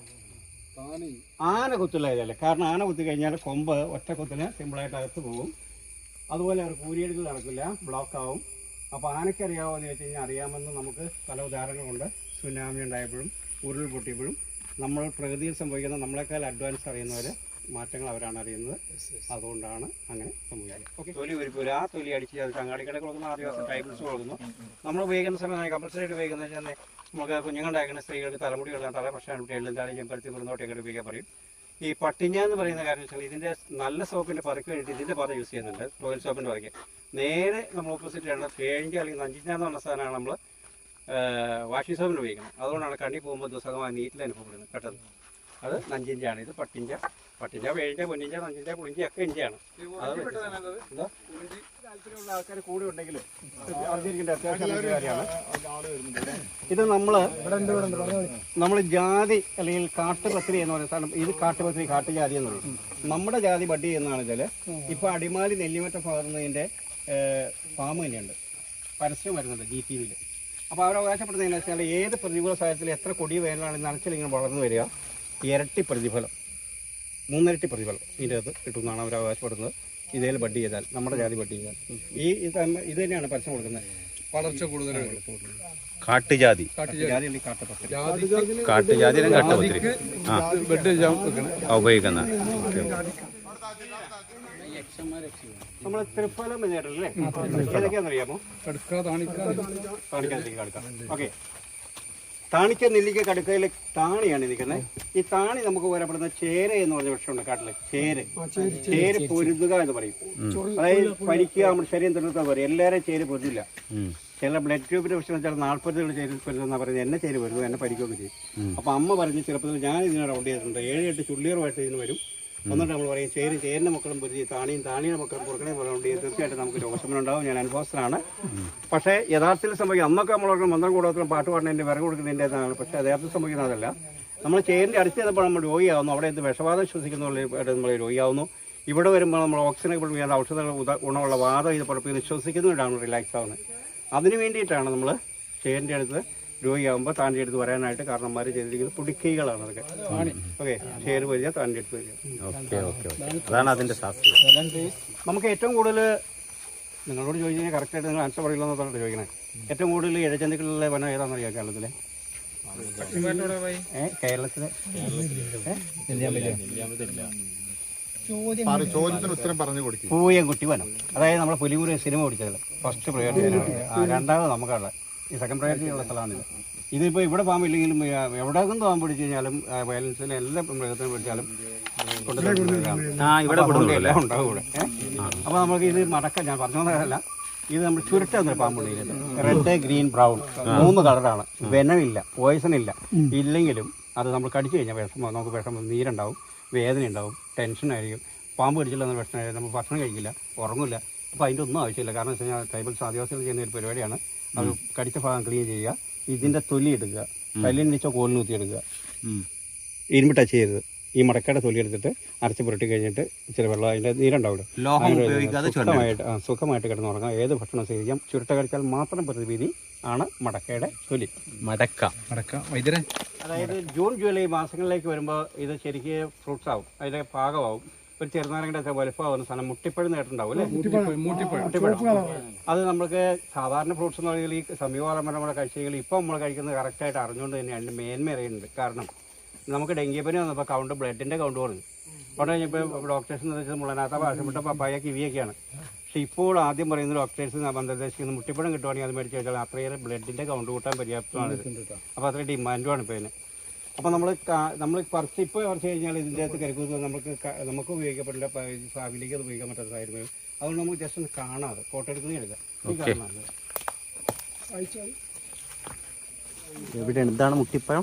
ആന. കുത്തില്ലായതല്ലേ കാരണം ആന കുത്തി കഴിഞ്ഞാൽ കൊമ്പ് ഒറ്റ കുത്തിന് സിമ്പിളായിട്ട് അകത്ത് പോകും. അതുപോലെ അവർ കൂരിയെടുക്കൽ നടക്കില്ല ബ്ലോക്ക് ആവും. അപ്പോൾ ആനയ്ക്ക് അറിയാമോ എന്ന് വെച്ച് കഴിഞ്ഞാൽ അറിയാമെന്ന് നമുക്ക് പല ഉദാഹരണങ്ങളുണ്ട്. സുനാമി ഉണ്ടായപ്പോഴും ഉരുൾ പൊട്ടിയപ്പോഴും. നമ്മൾ പ്രകൃതിയിൽ സംഭവിക്കുന്ന നമ്മളെക്കാൾ അഡ്വാൻസ് അറിയുന്നവർ മാറ്റങ്ങൾ അവരാണ് അറിയുന്നത്. അതുകൊണ്ടാണ് അങ്ങനെ സംഭവിക്കുന്നത് ഓക്കെ തൊലി ഒരുക്കൂല ആ തൊലി അടിച്ച് അത് ചങ്ങാടിക്കട കൊടുക്കുന്ന ആദിവാസി ട്രൈബൽസ് കൊടുക്കുന്നു. നമ്മൾ ഉപയോഗിക്കുന്ന സമയത്ത് കമ്പൽസറി ആയിട്ട് ഉപയോഗിക്കുന്നത് വെച്ചാൽ നമുക്ക് കുഞ്ഞുങ്ങളുണ്ടാക്കുന്ന സ്ത്രീകൾക്ക് തലമുടി കളയാൻ തല പ്രശ്നം എള്ളും താഴെ ചെമ്പരത്തി മുറിനോട്ടൊക്കെ ഉപയോഗിക്കാൻ പറയും. ഈ പട്ടിഞ്ഞ എന്ന് പറയുന്ന കാര്യം വെച്ചാൽ ഇതിന്റെ നല്ല സോപ്പിന്റെ പറക്ക് വേണ്ടിയിട്ട് ഇതിന്റെ പത യൂസ് ചെയ്യുന്നുണ്ട്. ടോയ്ലറ്റ് സോപ്പിന്റെ പറക്ക്. നേരെ നമ്മൾ ഓപ്പോസിറ്റ് ആണ് കേഴിഞ്ഞ അല്ലെങ്കിൽ നഞ്ചിഞ്ഞ എന്ന് പറഞ്ഞ സാധനമാണ് നമ്മൾ വാഷിംഗ് സോപ്പിന് ഉപയോഗിക്കണം. അതുകൊണ്ടാണ് കണ്ണി പോകുമ്പോൾ ദുസ്സഹമായി നീറ്റിൽ അനുഭവപ്പെടുന്നത്. പെട്ടെന്ന് അത് നഞ്ചിഞ്ചാണ് ഇത് പട്ടിഞ്ച പട്ടിഞ്ച വേഴിഞ്ച പൊന്നിഞ്ച നഞ്ചിഞ്ച പുളിഞ്ച ഒക്കെ ഇഞ്ചാണ് ഇത് നമ്മൾ നമ്മൾ ജാതി അല്ലെങ്കിൽ കാട്ടുപത്രി എന്ന് പറയുന്ന സാധനം ഇത് കാട്ടുപത്രി കാട്ടുജാതി എന്ന് പറയും നമ്മുടെ ജാതി ബഡ്ഡി എന്നാണ് ഇതിൽ ഇപ്പൊ അടിമാലി നെല്ലിമറ്റ പകർന്നതിന്റെ ഫാം തന്നെയുണ്ട്. പരസ്യം വരുന്നുണ്ട് ജി ടി വിയിൽ അപ്പോൾ അവർ അവകാശപ്പെടുന്നതെന്ന് വെച്ചാൽ ഏത് പ്രതികൂല സാഹചര്യത്തിൽ എത്ര കൊടി വേനലാണ് നനച്ചിൽ ഇങ്ങനെ വളർന്നു വരിക? ഇരട്ടി പ്രതിഫലം. മൂന്നിരട്ടി പ്രതിഫലം ഇതിന്റെ അത് കിട്ടുമെന്നാണ് അവർ അവകാശപ്പെടുന്നത്. ഇതേൽ ബഡ് ചെയ്താൽ നമ്മുടെ ജാതി ബഡ് ചെയ്താൽ. ഈ ഇത് ഇത് തന്നെയാണ് പരസ്യം കൊടുക്കുന്നത്. വളർച്ച കൂടുതലാണ് കാട്ടുജാതി. കാട്ടുജാതിയിലും കാട്ടുപത്രി. ഉപയോഗിക്കുന്ന. അല്ലേ താണിക്ക. നെല്ലിക്ക കടുക്കയിലെ ഓക്കെ. താണിക്ക നെല്ലിക്ക കടുക്കയിലെ താണിയാണ് നിൽക്കുന്നത്. ഈ താണി നമുക്ക് പോരപ്പെടുന്ന ചേര എന്ന് പറഞ്ഞ വൃക്ഷമുണ്ട് കാട്ടിൽ. ചേര്. ചേര് പൊരുതുക എന്ന് പറയും. അതായത് പരിക്കുക നമ്മുടെ ശരീരം തിരുത്താൻ പറയും. എല്ലാവരും ചേര് പൊരുതില്ല. ചില ബ്ലഡ് ട്യൂബിന്റെ പ്രശ്നം വെച്ചാൽ നാൽപ്പതുകൾ ചേര് പൊരുതെന്നാ പറയുന്നത് എന്നെ ചേര് പൊരുതും എന്നെ പരിക്കുകയൊക്കെ ചെയ്യും. അപ്പൊ അമ്മ പറഞ്ഞ് ചെറുപ്പത്തിൽ ഞാൻ ഇതിനെ റൗണ്ട് ചെയ്തിട്ടുണ്ട്. ഏഴ് എട്ട് ചുള്ളിയറുമായിട്ട് ഇതിന് വരും. എന്നിട്ട് നമ്മൾ പറയും ചേരും ചേരിന്റെ മക്കളും പൊരുതി താണിയും താണിയുടെ മക്കളും പുറക്കണേ പോലെ തീർച്ചയായിട്ടും നമുക്ക് രോഗശമനം ഉണ്ടാവും ഞാൻ അനുഭവസ്ഥനാണ്. പക്ഷേ യഥാർത്ഥത്തിൽ സംഭവിക്കും. അന്നൊക്കെ നമ്മൾ മന്ത്രം കൂടുതലും പാട്ട് പാടുന്നതിന്റെ വിറക് കൊടുക്കുന്നതിന്റെതാണ്. പക്ഷേ യഥാർത്ഥത്തിൽ സംഭവിക്കുന്ന അതല്ല. നമ്മൾ ചേരിന്റെ അടുത്ത് ചെന്നപ്പോൾ നമ്മൾ രോഗിയാവുന്നു. അവിടെ എന്ത് വിഷവാദം ശ്വസിക്കുന്നവരുടെ നമ്മൾ രോഗിയാവുന്നു. ഇവിടെ വരുമ്പോൾ നമ്മൾ ഓക്സിജൻ കൊടുക്കുന്ന ഔഷധ ഉദ- ഗുണമുള്ള വാദം ഇത് ശ്വസിക്കുന്നതുകൊണ്ടാണ് റിലാക്സ് ആവുന്നത്. അതിന് വേണ്ടിയിട്ടാണ് നമ്മൾ ചേരിന്റെ അടുത്ത് രോഗിയാകുമ്പോൾ താന്റെ അടുത്ത് വരാനായിട്ട് കാരണന്മാർ ചെയ്തിരിക്കുന്നത് പുടിക്കൈകളാണ് അതൊക്കെ. ഓക്കെ ഷെയർ വരിക താന്റെ അടുത്ത് വരിക. Okay okay okay. അതാണ് അതിന്റെ ശാസ്ത്രം നമുക്ക് ഏറ്റവും കൂടുതൽ നിങ്ങളോട് ചോദിച്ചു കഴിഞ്ഞാൽ കറക്റ്റായിട്ട് നിങ്ങൾ ആൻസർ പറയില്ല എന്നതാണ് ചോദിക്കണേ. ഏറ്റവും കൂടുതൽ ഇഴജന്തുക്കളിലെ വനം ഏതാണെന്ന് അറിയാം കേരളത്തിലെ? പൂയം കേരളത്തിലെ? ചോദ്യത്തിന് ഉത്തരം പറഞ്ഞു കൊടുക്കും. പൂയംകുട്ടി വനം. അതായത് നമ്മളെ പുലിമുറി സിനിമ പിടിച്ചത് ഫസ്റ്റ് പ്രയോജനം. രണ്ടാമത് നമുക്കുള്ള ഈ സെക്കൻഡ് പ്രയോറിറ്റി ഉള്ള സ്ഥലമാണിത് ഇതിപ്പോൾ ഇവിടെ പാമ്പില്ലെങ്കിലും എവിടെ നിന്ന് പാമ്പ് പിടിച്ചു കഴിഞ്ഞാലും വയലൻസിലെ എല്ലാ മൃഗത്തിനും പിടിച്ചാലും എല്ലാം ഉണ്ടാവും ഇവിടെ. അപ്പോൾ നമുക്ക് ഇത് മടക്ക ഞാൻ പറഞ്ഞു തന്നതല്ല ഇത് നമ്മൾ ചുരുട്ട എന്നൊരു പാമ്പുണ്ട് ഇതിനകത്ത് റെഡ് ഗ്രീൻ ബ്രൗൺ മൂന്ന് കളറാണ് വെനമില്ല പോയിസൺ ഇല്ല. ഇല്ലെങ്കിലും അത് നമ്മൾ കടിച്ചു കഴിഞ്ഞാൽ വിഷമം നമുക്ക് വിഷമം നീരുണ്ടാവും വേദന ഉണ്ടാവും ടെൻഷൻ ആയിരിക്കും. പാമ്പ് കടിച്ചില്ല എന്ന പ്രശ്നമായിരിക്കും നമ്മൾ ഭക്ഷണം കഴിക്കില്ല ഉറങ്ങില്ല. അപ്പോൾ അതിന്റെ ഒന്നും ആവശ്യമില്ല. കാരണം വെച്ച് കഴിഞ്ഞാൽ ട്രൈബൽസ് ആദിവാസികൾ ചെയ്യുന്ന ഒരു പരിപാടിയാണ്. അത് കടിച്ച ഭാഗം ക്ലീൻ ചെയ്യുക. ഇതിന്റെ തൊലി എടുക്കുക. കല്ലിന് വെച്ച കോലിന് കുത്തി എടുക്കുക. ഇരുമ്പ് ടച്ച് ചെയ്യരുത്. ഈ മടക്കയുടെ തൊലി എടുത്തിട്ട് അരച്ച് പുരട്ടി കഴിഞ്ഞിട്ട് ഇച്ചിരി വെള്ളം അതിന്റെ നീരുണ്ടാവില്ല ലോഹം ഉപയോഗിക്കാതെ ചുരണ്ടൽ. സുഖമായിട്ട് കിടന്ന് സുഖമായിട്ട് കിടന്നുറങ്ങാം ഏത് ഭക്ഷണം സ്വീകരിക്കാം ചുരുട്ട കഴിച്ചാൽ മാത്രം പ്രതിവിധി ആണ് മടക്കയുടെ തൊലി. മടക്ക. മടക്ക. വൈദ്യരെ? അതായത് ജൂൺ ജൂലൈ മാസങ്ങളിലേക്ക് വരുമ്പോൾ ഇത് ശരിക്കും ഫ്രൂട്ട്സ് ആവും. അതിന്റെ പാകമാവും. ഒരു ചെറുനാരങ്ങയുടെ വലുപ്പമാവുന്ന സാധനം മുട്ടിപ്പഴം നേട്ടുണ്ടാവും അല്ലേ? മുട്ടിപ്പഴം. അത് നമ്മൾക്ക് സാധാരണ ഫ്രൂട്ട്സ് എന്ന് പറയുന്നത് ഈ സമീപകാലം നമ്മുടെ കഴിച്ചെങ്കിൽ ഇപ്പം നമ്മൾ കഴിക്കുന്നത് കറക്റ്റായിട്ട് അറിഞ്ഞുകൊണ്ട് തന്നെ അതിന്റെ മേന്മ അറിയുന്നുണ്ട്. കാരണം നമുക്ക് ഡെങ്കിപ്പനി വന്നപ്പോൾ കൗണ്ട് ബ്ലഡിന്റെ കൗണ്ട് കുറഞ്ഞു. അവിടെ കഴിഞ്ഞപ്പോൾ ഡോക്ടേഴ്സ് എന്ന് വെച്ചാൽ മുളനാത്ത ഭാഷപ്പെട്ട പപ്പായ കിവിയൊക്കെയാണ്. പക്ഷേ ഇപ്പോൾ ആദ്യം പറയുന്ന ഡോക്ടേഴ്സ് നിർദ്ദേശിക്കുന്ന മുട്ടിപ്പഴം കിട്ടുവാണെങ്കിൽ അത് മേടിച്ച് വെച്ചാൽ അത്രയേറെ ബ്ലഡിന്റെ കൗണ്ട് കൂട്ടാൻ പര്യാപ്തമാണ്. അപ്പോൾ അത്ര ഡിമാൻഡുമാണ് ഇപ്പോൾ ഇതിന് അപ്പോൾ നമ്മൾ നമ്മൾ കുറച്ച് ഇപ്പോൾ പറിച്ച് കഴിഞ്ഞാൽ ഇതിന്റെ അകത്ത് കരുക്കൂത്ത് നമുക്ക് നമുക്ക് ഉപയോഗിക്കപ്പെടില്ല ഫാമിലിക്ക് അത് ഉപയോഗിക്കാൻ പറ്റാത്തതായിരുന്നു. അതുകൊണ്ട് നമുക്ക് ജസ്റ്റ് ഒന്ന് കാണാതെ ഫോട്ടോ എടുക്കുന്ന എടുക്കാം. ഈ കാണാതെ എവിടെയാണ്? ഇതാണ് മുട്ടിപ്പഴം.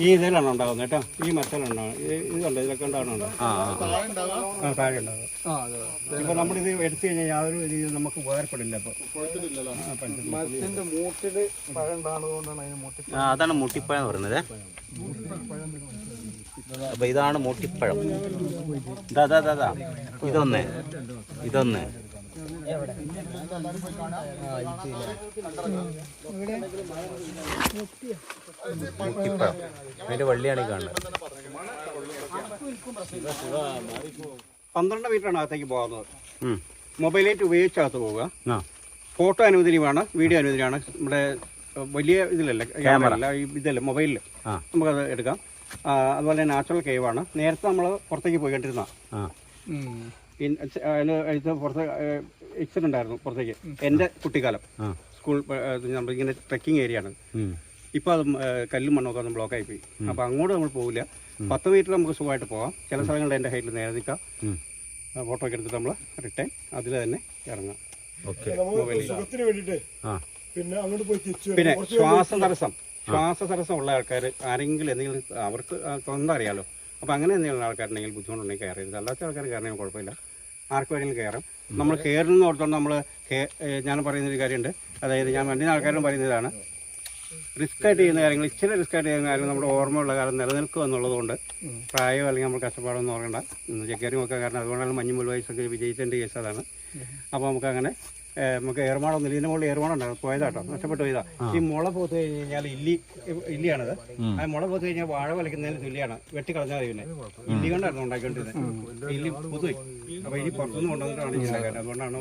ഈ ഇതിലാണ് ഉണ്ടാകുന്നത് കേട്ടോ. ഈ മരത്തിലുണ്ടാകും ഇത് കണ്ടോ? ഇതിലൊക്കെ ഉണ്ടാകുന്നുണ്ടോ ആ താഴെ ഉണ്ടാകും ഇപ്പോൾ നമ്മളിത് എടുത്തു കഴിഞ്ഞാൽ യാതൊരു രീതിയിൽ നമുക്ക് ഉപകാരപ്പെടില്ല ആ, അതാണ് മുട്ടിപ്പഴം എന്ന് പറയുന്നത്. അപ്പൊ ഇതാണ് മുട്ടിപ്പഴം. ഇതാ ഇതാ ഇതാ, ഇതാ ഇതൊന്ന്. ഇതൊന്ന്. അതിന്റെ വള്ളിയാണ് ഈ കാണുന്നത്. പന്ത്രണ്ട് മീറ്ററാണ് അകത്തേക്ക് പോകുന്നത്. മൊബൈലേറ്റ് ഉപയോഗിച്ച് അകത്ത് പോവുക. ആ. ഫോട്ടോ അനുവദനീയമാണ് വീഡിയോ അനുവദനീയമാണ്. നമ്മുടെ വലിയ ഇതിലല്ല ക്യാമറ ഇതല്ല മൊബൈലിൽ ആ. നമുക്കത് എടുക്കാം. അതുപോലെ നാച്ചുറൽ കേവാണ് നേരത്തെ നമ്മൾ പുറത്തേക്ക് പോയിക്കൊണ്ടിരുന്ന ആ. അതിന് ഇത് പുറത്ത് എക്സിറ്റ് ഉണ്ടായിരുന്നു പുറത്തേക്ക്. എന്റെ കുട്ടിക്കാലം. സ്കൂൾ നമ്മളിങ്ങനെ ട്രെക്കിംഗ് ഏരിയ ആണ്. ഇപ്പൊ ഇപ്പോൾ അത് കല്ലും മണ്ണൊക്കെ ഒന്ന് ബ്ലോക്കായി പോയി. അപ്പോൾ അങ്ങോട്ട് നമ്മൾ പോകില്ല പത്ത് മീറ്റർ നമുക്ക് സുഖമായിട്ട് പോകാം ചില സ്ഥലങ്ങളിൽ എന്റെ ഹൈറ്റിൽ നേരെ നിൽക്കാം. ഫോട്ടോ ഒക്കെ എടുത്തിട്ട് നമ്മൾ റിട്ടേൺ അതിൽ തന്നെ ഇറങ്ങാം. ഓക്കെ. സുഖത്തിന് വേണ്ടിട്ട് പിന്നെ ശ്വാസ തടസ്സം. ശ്വാസ തടസ്സം ഉള്ള ആൾക്കാർ ആരെങ്കിലും എന്തെങ്കിലും അവർക്ക് സ്വന്തം അറിയാലോ. അപ്പോൾ അങ്ങനെ എന്തെങ്കിലും ആൾക്കാരുണ്ടെങ്കിൽ ബുദ്ധിമുട്ടുണ്ടെങ്കിൽ കയറരുത്. അല്ലാത്ത ആൾക്കാർ കയറണമെങ്കിൽ കുഴപ്പമില്ല. ആർക്ക് വേണമെങ്കിലും കയറും. നമ്മൾ കയറുന്ന ഓർത്തോണ്ട് നമ്മൾ ഞാൻ പറയുന്ന ഒരു കാര്യമുണ്ട് അതായത് ഞാൻ വണ്ടി ആൾക്കാരും പറയുന്നതാണ്. റിസ്ക് ആയിട്ട് ചെയ്യുന്ന കാര്യങ്ങൾ ഇച്ചിരി റിസ്ക് ആയിട്ട് ചെയ്യുന്ന കാര്യങ്ങൾ നമ്മുടെ ഓർമ്മയുള്ള കാലം നിലനിൽക്കുക എന്നുള്ളതുകൊണ്ട് പ്രായം അല്ലെങ്കിൽ നമ്മൾ കഷ്ടപ്പാടൊന്നും ഓർക്കണ്ട. ചെക്കാരും ഒക്കെ കാരണം അതുകൊണ്ടാണ് മഞ്ഞുമുൽ വയസ്സൊക്കെ വിജയിച്ചതിന്റെ കേസ് അതാണ്. അപ്പോൾ നമുക്ക് അങ്ങനെ ഏഹ്, നമുക്ക് ഏർമാടം ഇതിന്റെ മുകളിൽ ഏർമാടം ഉണ്ടാകും പോയതാട്ടോ. നഷ്ടപ്പെട്ടു പോയതാ. ഈ മുള പോത്ത് കഴിഞ്ഞ് കഴിഞ്ഞാൽ ഇല്ലി ഇല്ലിയാണത്. ആ മുള പോത്ത് കഴിഞ്ഞാൽ വാഴ വലിക്കുന്നതിന് തുല്യാണ്. വെട്ടി കളഞ്ഞാൽ മതി പിന്നെ. ഇല്ലി കൊണ്ടായിരുന്നു ഉണ്ടാക്കിക്കൊണ്ടിരുന്നത്. ഇല്ലി പുതുപോയി അപ്പൊ ഇനി പുറത്തുനിന്ന് കൊണ്ടുവന്നിട്ടാണ് ഉണ്ടാക്കാൻ അതുകൊണ്ടാണ്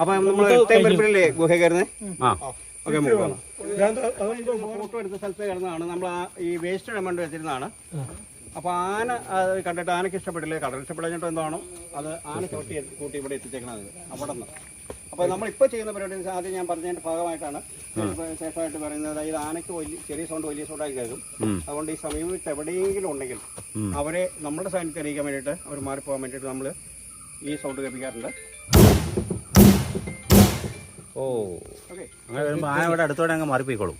അപ്പൊ നമ്മൾ പരിപ്പിലല്ലേ ഗുഹ കയറുന്നത് ആ. ഓക്കെ ഫോട്ടോ എടുത്ത സ്ഥലത്ത് കിടന്നതാണ് നമ്മൾ ആ ഈ വേസ്റ്റ് ഇടാൻ വേണ്ടി വെച്ചിരുന്നതാണ്. അപ്പോൾ ആന അത് കണ്ടിട്ട് ആനയ്ക്ക് ഇഷ്ടപ്പെട്ടില്ലേ? കടൽ ഇഷ്ടപ്പെടാഞ്ഞിട്ടോ എന്താണോ? അത് ആന കൂട്ടി കൂട്ടി ഇവിടെ എത്തിച്ചേക്കണത് അവിടെ നിന്ന് അപ്പോൾ നമ്മളിപ്പോൾ ചെയ്യുന്ന പരിപാടി ആദ്യം ഞാൻ പറഞ്ഞതിന്റെ ഭാഗമായിട്ടാണ്. ശേഷമായിട്ട് പറയുന്നത് അതായത് ആനയ്ക്ക് വലിയ ചെറിയ സൗണ്ട് വലിയ സൗണ്ടായി കേൾക്കും. അതുകൊണ്ട് ഈ സമീപത്ത് എവിടെയെങ്കിലും ഉണ്ടെങ്കിൽ അവരെ നമ്മുടെ സാന്നിധ്യം അറിയിക്കാൻ വേണ്ടിയിട്ട് അവർ മാറിപ്പോകാൻ വേണ്ടിയിട്ട് നമ്മൾ ഈ സൗണ്ട് കേൾപ്പിക്കാറുണ്ട്. ഓ ഓക്കെ അങ്ങനെ വരുമ്പോൾ ആന ഇവിടെ അടുത്തോടെ അങ്ങ് മാറിപ്പോയിക്കോളും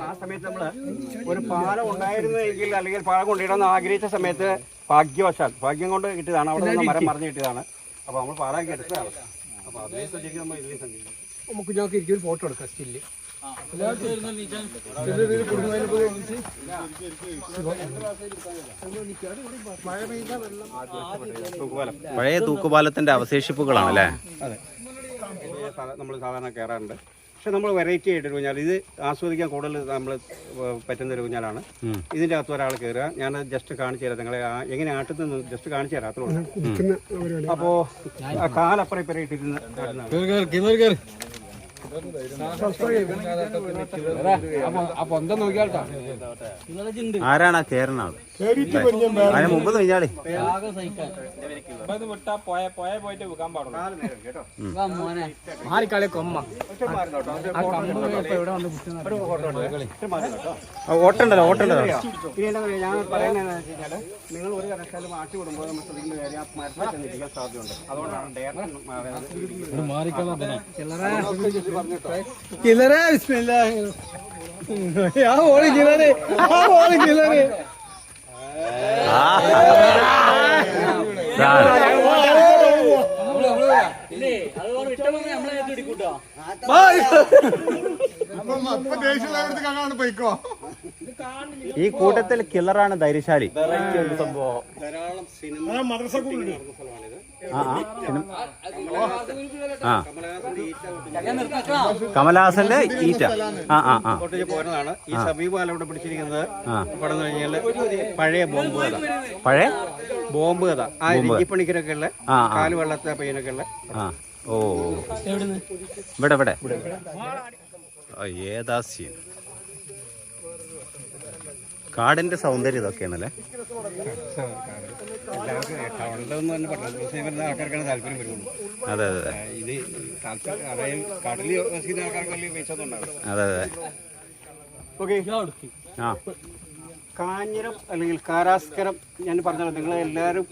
ആ സമയത്ത് നമ്മൾ ഒരു പാലം ഉണ്ടായിരുന്നെങ്കിൽ അല്ലെങ്കിൽ പാലം കൊണ്ടിടണമെന്ന് ആഗ്രഹിച്ച സമയത്ത് ഭാഗ്യവശാൽ ഭാഗ്യം കൊണ്ട് കിട്ടിയതാണ് അവിടെ നിന്ന് മരം മറിഞ്ഞു കിട്ടിയതാണ് അപ്പൊ നമ്മൾ പാലാക്കി എടുത്തതാണ് അപ്പൊ അതേ സഞ്ചരിക്കും നമ്മൾ ഇതിനെ സഞ്ചരിക്കും നമുക്ക് ഞങ്ങൾക്ക് ഇരിക്കും ഒരു ഫോട്ടോ എടുക്കാം സ്റ്റില്ല് പഴയ തൂക്കുപാലത്തിന്റെ അവശേഷിപ്പുകളാണ് അല്ലേ അതെ. നമ്മൾ സാധാരണ കയറാറുണ്ട് പക്ഷെ നമ്മൾ വെറൈറ്റി ആയിട്ട് കുഞ്ഞാൽ ഇത് ആസ്വദിക്കാൻ കൂടുതൽ നമ്മൾ പറ്റുന്ന ഒരു കുഞ്ഞാലാണ്. ഇതിന്റെ അകത്ത് ഒരാൾ കയറുക ഞാൻ ജസ്റ്റ് കാണിച്ചു തരാം. നിങ്ങളെ എങ്ങനെ നിന്ന് ജസ്റ്റ് കാണിച്ചു തരാം. അത്രേ ഉള്ളൂ. അപ്പോൾ കാലപ്പുറം ഇപ്പറ ഇട്ടിരുന്ന് ആരാണ് ആ വേറെ അതിന് മുമ്പ് മാറിക്കളെ കൊമ്മ ഓട്ടുണ്ടല്ലോ ഓട്ടുണ്ടല്ലോ. ഞാൻ നിങ്ങൾ ഒരു കടക്കാലും മാറ്റി വിടുമ്പോൾ നമ്മൾ സാധ്യതയുണ്ട് അതുകൊണ്ടാണ് കിലറേ ബിസ്മില്ല. ആ ഓൾ കിലറേ ആ ഓൾ കിലറേ. ഈ കൂട്ടത്തിൽ കില്ലറാണ് ധൈര്യശാലി. ധാരാളം സിനിമ മദ്രസ കൂടി ആ കമലഹാസന്റെ ഈറ്റ. ആ ആ ആ. പോരുന്നതാണ്. ഈ സമീപകാലം ഇവിടെ പിടിച്ചിരിക്കുന്നത് ആ. കഴിഞ്ഞാൽ പഴയ ബോംബ് കഥ. പഴയ? ബോംബ് കഥ. ആ രഞ്ജിപ്പണിക്കരൊക്കെ ഉള്ള കാലുവെള്ളത്തെ പയ്യനൊക്കെ ഉള്ള ഓ. ഇവിടെ ഇവിടെ. ആ, ഏതാ സീൻ കാടിന്റെ സൗന്ദര്യം ഇതൊക്കെയാണല്ലേ? അതെ അതെ. അതെ അതെ അതെ. ഓക്കെ. ആ. കാഞ്ഞിരം അല്ലെങ്കിൽ കാരാസ്കരം ഞാൻ പറഞ്ഞല്ലോ നിങ്ങൾ എല്ലാവരും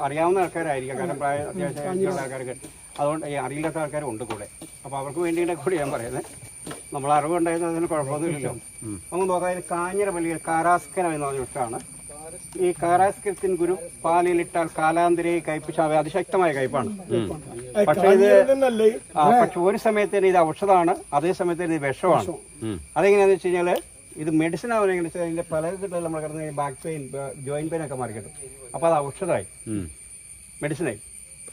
അറിയാവുന്ന ആൾക്കാരായിരിക്കാം. കാരണം പ്രായ അത്യാവശ്യം ആൾക്കാർക്ക് അതുകൊണ്ട് ഈ അറിയില്ലാത്ത ആൾക്കാരും ഉണ്ട് കൂടെ. അപ്പോൾ അവർക്ക് വേണ്ടിയിട്ട് കൂടി ഞാൻ പറയുന്നത് നമ്മൾ അറിവുണ്ടായിരുന്നു അതിന് കുഴപ്പമൊന്നുമില്ലല്ലോ നമുക്ക് നോക്കാം കാഞ്ഞിരം അല്ലെങ്കിൽ കാരാസ്കരം എന്ന് പറഞ്ഞ വൃക്ഷമാണ് ഈ കാരാസ്കരത്തിൻ ഗുരു പാലിലിട്ടാൽ കാലാന്തര കയ്പിച്ചാൽ അതിശക്തമായ കയ്പാണ്. പക്ഷേ ഇത് പക്ഷെ ഒരു സമയത്തിന് ഇത് ഔഷധമാണ് അതേ സമയത്തിന് ഇത് വിഷമാണ്. അതെങ്ങനെയാന്ന് അതെങ്ങനെയാണെന്ന് വെച്ച് കഴിഞ്ഞാൽ ഇത് മെഡിസിൻ ആവുന്ന എങ്ങനെ വെച്ചാൽ അതിന്റെ പല നമ്മൾ കിടന്ന് ബാക്ക് പെയിൻ ജോയിന്റ് പെയിൻ ഒക്കെ മാറി കിട്ടും അപ്പോൾ അത് ഔഷധമായി. മെഡിസിനായി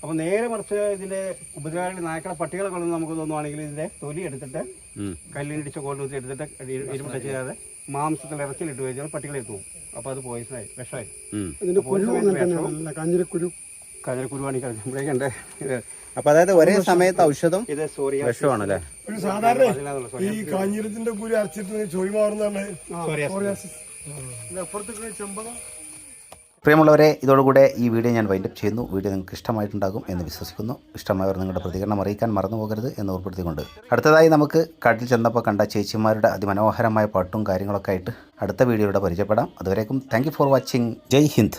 അപ്പോൾ നേരെ മറിച്ച് ഇതിന്റെ ഉപദ്രവകാരി നായ്ക്കളെ പട്ടികളെ കൊള്ളുന്ന നമുക്ക് തോന്നുവാണെങ്കിൽ ഇതിന്റെ തൊലി എടുത്തിട്ട് കല്ലിനിടിച്ച് കല്ലിനിടിച്ച കോലൂത്തി എടുത്തിട്ട് ഇരുമ്പ് ചെയ്യാതെ മാംസത്തിൽ ഇറച്ചിലിട്ട് കഴിഞ്ഞാൽ പട്ടികളെ പോകും. അപ്പോൾ അത് പോയിസണായി വിഷമായി ഇതിന്റെ കുരു അങ്ങനെ തന്നെയാണല്ലോ കാഞ്ഞിരക്കുരു. ഇത് അപ്പൊ അതായത് ഒരേ സമയത്ത് ഔഷധം ഇത് സോറിയ വിഷമാണല്ലേ? ഒരു സാധാരണ ഈ കാഞ്ഞിരത്തിന്റെ കുരു അരച്ചിട്ട് ചോയ് മാറുന്നതാണ് സോറിയാസിസ്. അപ്പുറത്തേക്ക് ചെമ്പക പ്രിയമുള്ളവരെ ഇതോടുകൂടെ ഈ വീഡിയോ ഞാൻ വൈൻഡപ്പ് ചെയ്യുന്നു. വീഡിയോ നിങ്ങൾക്ക് ഇഷ്ടമായിട്ടുണ്ടാകും എന്ന് വിശ്വസിക്കുന്നു. ഇഷ്ടമായവർ നിങ്ങളുടെ പ്രതികരണം അറിയിക്കാൻ മറന്നു പോകരുത് എന്ന് ഓർപ്പെടുത്തിക്കൊണ്ട് അടുത്തതായി നമുക്ക് കാട്ടിൽ ചെന്നപ്പോൾ കണ്ട ചേച്ചിമാരുടെ അതിമനോഹരമായ പാട്ടും കാര്യങ്ങളൊക്കെ ആയിട്ട് അടുത്ത വീഡിയോയുടെ പരിചയപ്പെടാം. അതുവരേക്കും thank for watching Jai Hind.